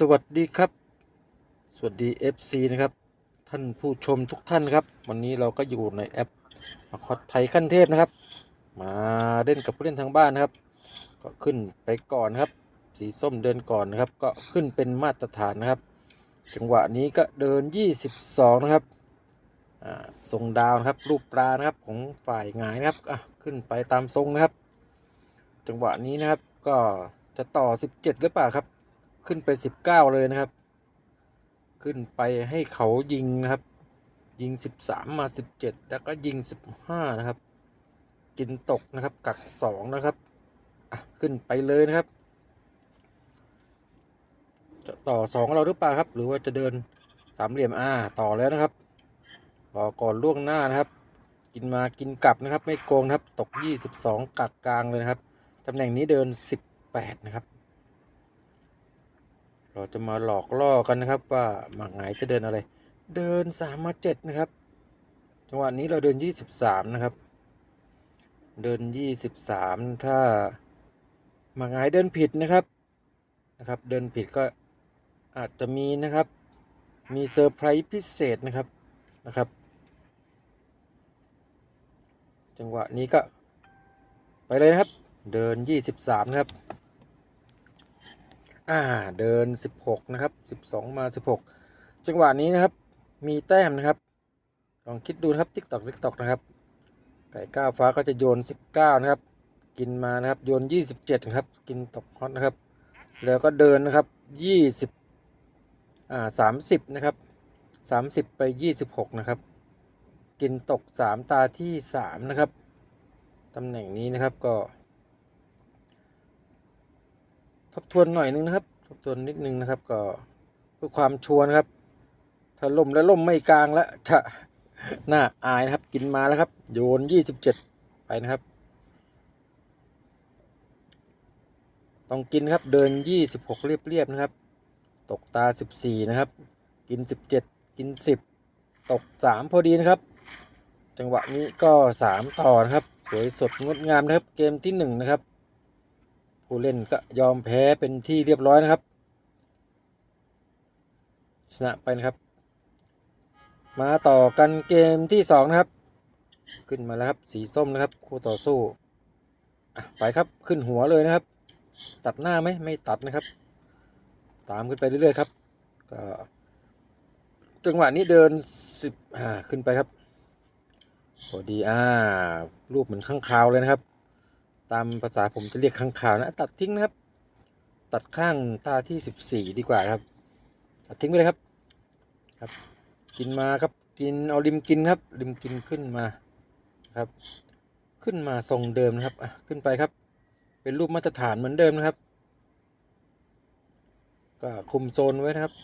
สวัสดีครับ สวัสดี FC นะครับ ท่านผู้ชมทุกท่านครับ วันนี้เราก็อยู่ในแอปมาคอดไทยขั้นเทพนะครับ มาเล่นกับผู้เล่นทางบ้านนะครับ ก็ขึ้นไปก่อนนครับ สีส้มเดินก่อนนะครับ ก็ขึ้นเป็นมาตรฐานนะครับ จังหวะนี้ก็เดิน 22 นะครับทรงดาวนะครับ รูปปลานะครับของฝ่ายหงายนะครับอะขึ้นไปตามทรงนะครับ จังหวะนี้นะครับก็จะต่อ 17 หรือเปล่าครับ ขึ้นไป19เก้าเลยนะครับ ขึ้นไปให้เขายิงนะครับ ยิง13มมา17แล้วก็ยิง15นะครับ กินตกนะครับ กัก2นะครับอะขึ้นไปเลยนะครับ จะต่อ2เราหรือเปล่าครับ หรือว่าจะเดินสามเหลี่ยมอ่าต่อแล้วนะครับต่อก่อนล่วงหน้านะครับ กินมากินกลับนะครับ ไม่โกงครับ ตก 22 กักกลางเลยนะครับตำแหน่งนี้เดิน 18 นะครับ เราจะมาหลอกล่อกันนะครับ ว่าหมากไหนจะเดินอะไร เดินสามมาเจ็ดนะครับ จังหวะนี้เราเดินยี่สิบสามนะครับ เดินยี่สิบสามถ้าหมากไหนเดินผิดนะครับนะครับ เดินผิดก็อาจจะมีนะครับ มีเซอร์ไพรส์พิเศษนะครับนะครับ จังหวะนี้ก็ไปเลยนะครับ เดินยี่สิบสามนะครับ อ่าเดิน 16 นะครับ 12 มา 16 จังหวะนี้นะครับ มีแต้มนะครับ ลองคิดดูนะครับติ๊กตอกติ๊กตอกนะครับ ไก่ก้าวฟ้าก็จะโยน 19 นะครับ กินมานะครับ โยน 27 นะครับ กินตกฮอตนะครับ แล้วก็เดินนะครับ 20 อ่า 30 นะครับ 30 ไป 26 นะครับ กินตก 3 ตาที่ 3 นะครับ ตำแหน่งนี้นะครับก็ ทบทวนหน่อยนึงนะครับ ทบทวนนิดนึงนะครับ ก็เพื่อความชัวร์นะครับ ถ้าล่มแล้วล่มไม่กลางแล้วจะน่าอายนะครับ กินมาแล้วครับ โยนยี่สิบเจ็ดไปนะครับ ต้องกินครับเดินยี่สิบหกเรียบๆนะครับ ตกตาสิบสี่นะครับ กินสิบเจ็ดกินสิบตกสามพอดีนะครับ จังหวะนี้ก็สามต่อนะครับ สวยสดงดงามนะครับ เกมที่หนึ่งนะครับ ผู้เล่นก็ยอมแพ้เป็นที่เรียบร้อยนะครับ ชนะไปนะครับ มาต่อกันเกมที่สองนะครับ ขึ้นมาแล้วครับสีส้มนะครับ คู่ต่อสู้ไปครับขึ้นหัวเลยนะครับ ตัดหน้าไหมไม่ตัดนะครับ ตามขึ้นไปเรื่อยๆครับก็จังหวะนี้เดินสิบอ่าขึ้นไปครับพอดีอ่ารูปเหมือนข้างคาวเลยนะครับ ตามภาษาผมจะเรียกข้างข่าวนะ ตัดทิ้งนะครับ ตัดข้างตาที่สิบสี่ดีกว่าครับ ตัดทิ้งไปเลยครับ ครับ กินมาครับ กินเอาริมกินครับ ริมกินขึ้นมาครับ ขึ้นมาทรงเดิมนะครับขึ้นไปครับ เป็นรูปมาตรฐานเหมือนเดิมนะครับ ก็คุมโซนไว้นะครับ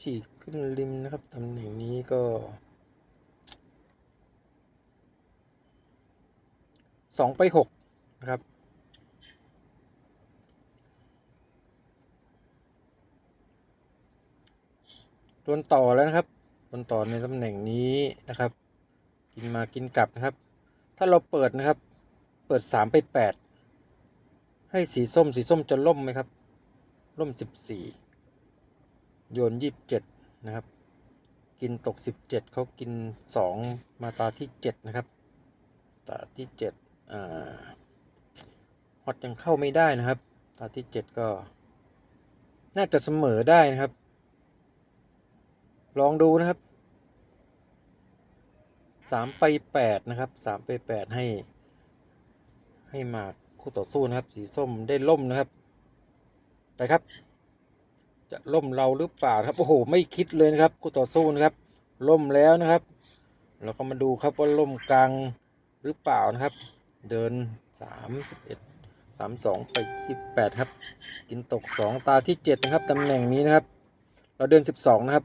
ฉีกขึ้นริมนะครับตำแหน่งนี้ก็สองไปหก นะครับตัวต่อแล้วนะครับตัวต่อในตำแหน่งนี้นะครับ กินมากินกลับนะครับ ถ้าเราเปิดนะครับ เปิดสามไปแปดให้สีส้มสีส้มจะล่มไหมครับ ล่มสิบสี่โยนยี่สิบเจ็ดนะครับ กินตกสิบเจ็ดเขากินสองมาตาที่เจ็ดนะครับ ตาที่เจ็ดอ่า ฮอตยังเข้าไม่ได้นะครับ ตาที่เจ็ดก็ น่าจะเสมอได้นะครับ ลองดูนะครับสามไปแปดนะครับสามไปแปดให้ ให้หมากคู่ต่อสู้นะครับ สีส้มได้ล่มนะครับไปครับ จะล่มเราหรือเปล่าครับโอ้โหไม่คิดเลยนะครับคู่ต่อสู้นะครับ ล่มแล้วนะครับเราก็มาดูครับว่าล่มกลางหรือเปล่านะครับ เดินสามสิบเอ็ดามสองไปที่แปดครับ กินตกสองตาที่เจ็ดนะครับตำแหน่งนี้นะครับ เราเดินสิบสองนะครับ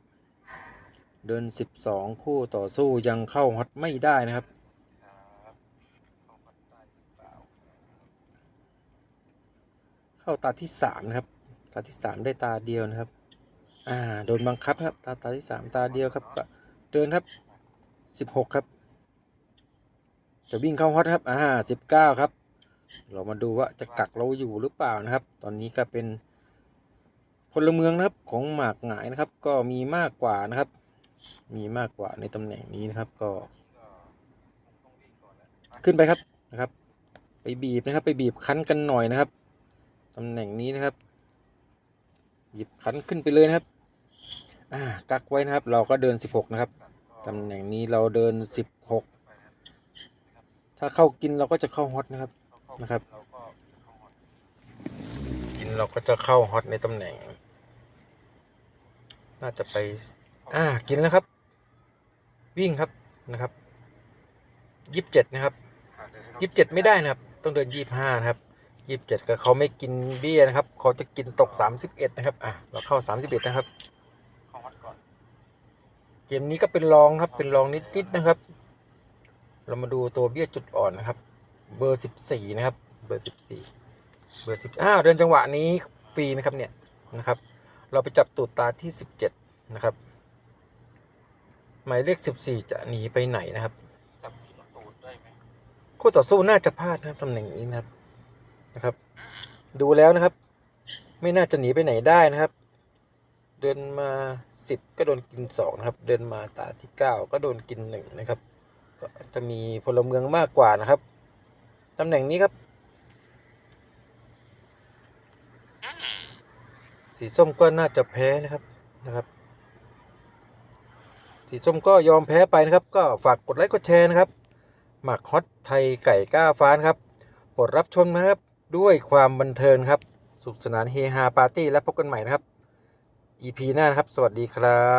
เดินสิบสองคู่ต่อสู้ยังเข้าฮอตไม่ได้นะครับเข้าตาที่สามนะครับ ตาที่สามได้ตาเดียวนะครับ อ่าโดนบังคับครับ ตาตาที่สามตาเดียวครับก็เดินครับสิบหกครับ จะวิ่งเข้าฮอตครับอ่าสิบเก้าครับ เรามาดูว่าจะกักเราอยู่หรือเปล่านะครับ ตอนนี้ก็เป็นพลเมืองนะครับของหมากหงายนะครับ ก็มีมากกว่านะครับ มีมากกว่าในตำแหน่งนี้นะครับ ก็ ขึ้นไปครับนะครับ ไปบีบนะครับ ไปบีบคั้นกันหน่อยนะครับตำแหน่งนี้นะครับ หยิบคั้นขึ้นไปเลยนะครับอ่ากักไว้นะครับ เราก็เดิน 16 นะครับตำแหน่งนี้เราเดิน 16 ถ้าเข้ากินเราก็จะเข้าฮอตนะครับ นะครับ กินเราก็จะเข้าฮอตในตำแหน่ง น่าจะไป อ่า กินแล้วครับ วิ่งครับนะครับยี่สิบเจ็ดนะครับยี่สิบเจ็ดไม่ได้นะครับ ต้องเดินยี่สิบห้านะครับยี่สิบเจ็ดก็เขาไม่กินเบี้ยนะครับ เขาจะกินตกสามสิบเอ็ดนะครับ อะ เราเข้าสามสิบเอ็ดนะครับเกมนี้ก็เป็นรองครับ เป็นรองนิดๆนะครับ เรามาดูตัวเบี้ยจุดอ่อนนะครับ เบอร์สิบสี่นะครับ เบอร์สิบสี่เบอร์สิบอ้าวเดินจังหวะนี้ฟรีไหมครับเนี่ยนะครับ เราไปจับตูดตาที่สิบเจ็ดนะครับ หมายเลขสิบสี่จะหนีไปไหนนะครับจับกินตูดได้ไหมคู่ต่อสู้น่าจะพลาดนะครับตำแหน่งนี้นะครับนะครับ ดูแล้วนะครับ ไม่น่าจะหนีไปไหนได้นะครับ เดินมาสิบก็โดนกินสองนะครับ เดินมาตาที่เก้าก็โดนกินหนึ่งนะครับ ก็จะมีพลเมืองมากกว่านะครับ ตำแหน่งนี้ครับ สีส้มก็น่าจะแพ้นะครับนะครับ สีส้มก็ยอมแพ้ไปนะครับ ก็ฝากกดไลค์กดแชร์นะครับ หมักฮอตไทยไก่ก้าฟ้านครับโปรดรับชมนะครับด้วยความบันเทิงครับ สุขสนานเฮฮาปาร์ตี้และพบกันใหม่นะครับ EP หน้านะครับ สวัสดีครับ